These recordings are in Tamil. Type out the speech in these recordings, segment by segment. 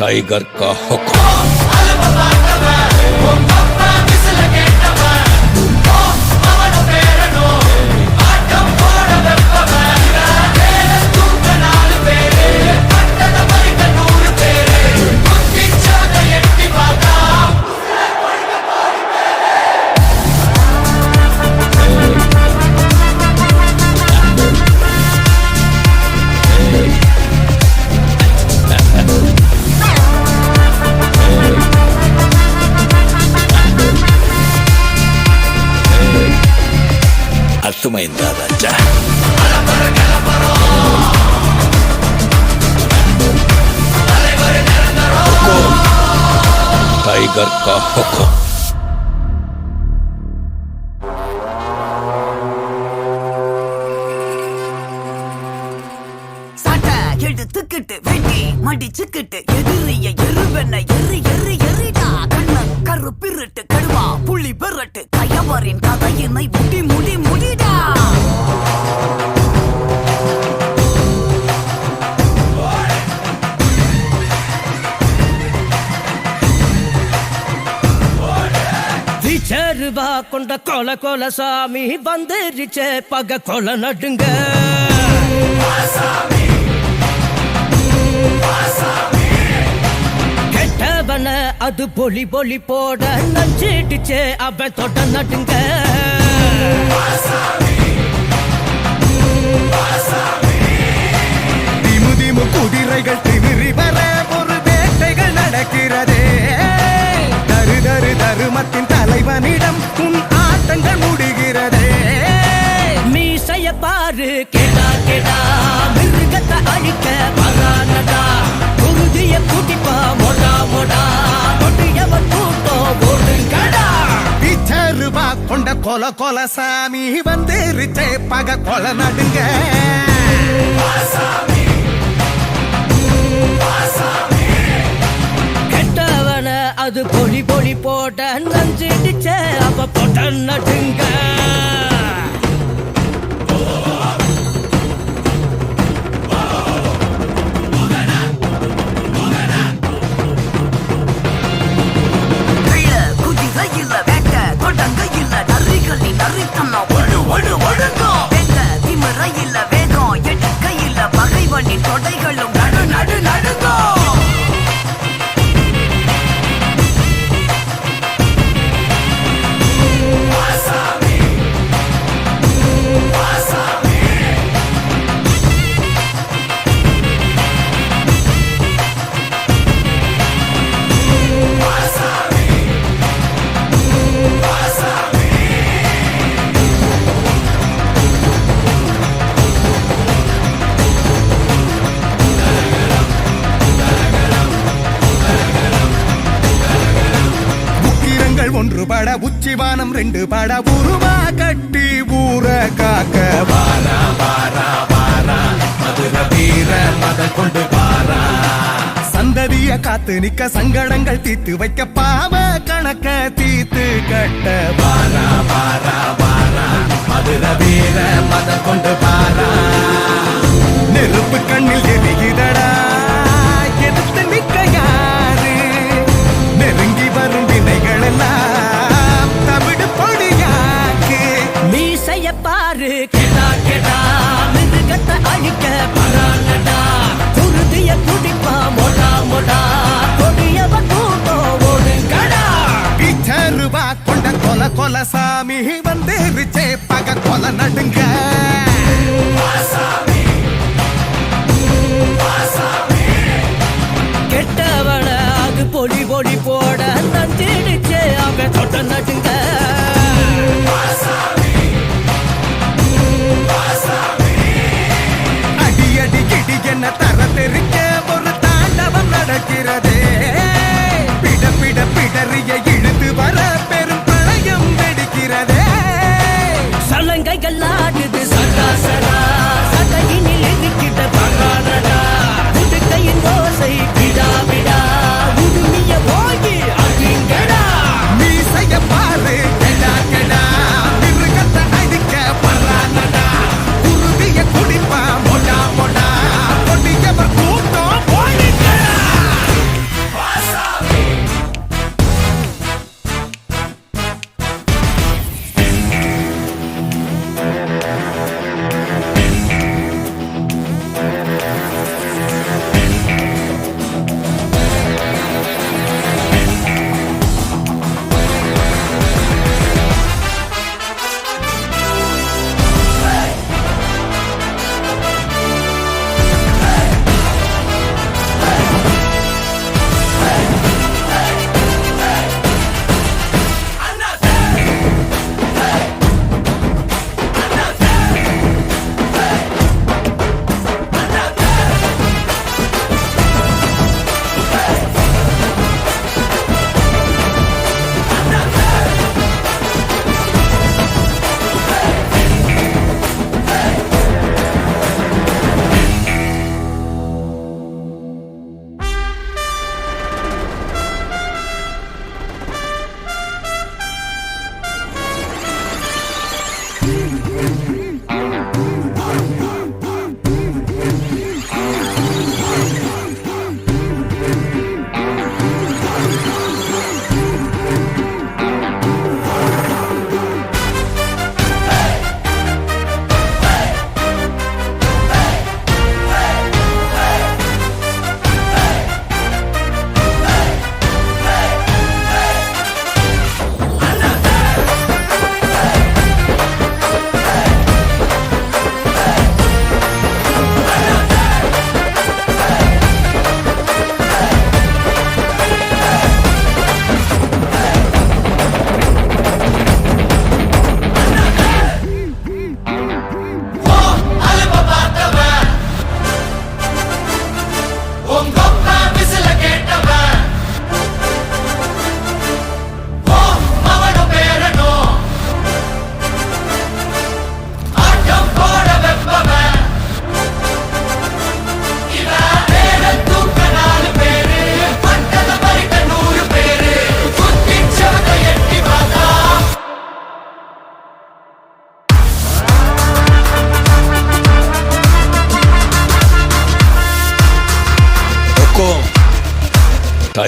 टाइगर का हुक्म। அமைந்ததற்ற டைகர் கா திக்கிட்டு வெட்டி மடிச்சுக்கிட்டு எதிரிய எருவென எரி எரி எரிடா கண்ணன் கரு பிறட்டு கடுவா புள்ளி பெறட்டு. கயவரின் கதையினை முடி முடி முடிட கொண்ட கொல கொல சாமி வந்துருச்சே. பக கொல நடுங்க. கெட்டவன அது பொலி பொலி போட நஞ்சிடுச்சே. அவன் தொட்ட நடுங்க. பாரு கேடா கேடா மிருகத்தை அழிக்க வரானடா குருதிய கூட்டிப்பா மொடா மொடா. கொடியவன் கூட்டம் ஓடுங்கடா பிச்சருவா கொண்ட கொல கொல சாமி வந்துருச்சே பக கொல நடுங்க. கெட்டவன அது பொலி பொலி போட்ட நஞ்சிடுச்ச அவ போட்ட நடுங்க. ஒரு பட உச்சிவானம் ரெண்டு பட உருவா கட்டி ஊற காக்க. வாரா வாரா வாரா மதுர வீர மத கொண்டு வாரா. சந்ததிய காத்து நிக்க சங்கடங்கள் தீத்து வைக்க பாவ கணக்க தீத்து கட்ட. வாரா வாரா யாரு கேட்டா கேட்டா. கேடா மிருகத்தை அழிக்க வரானடா குருதிய குடிப்பா மொடா மொடா கொடியவ கூட்டோ ஓடுங்கடா பிச்சருவா கொண்ட கொல கொல சாமி வந்துருச்சே பக கொல நடுங்க.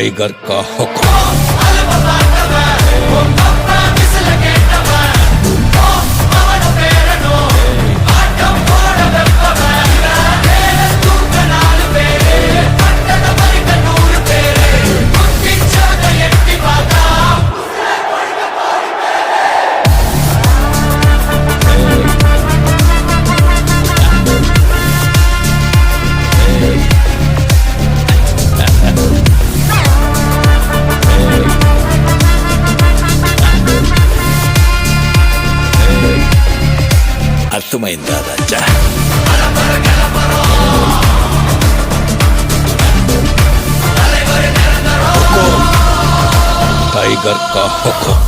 टाइगर का हुक्म। మైందా రాజా టైగర్ కా హుకుం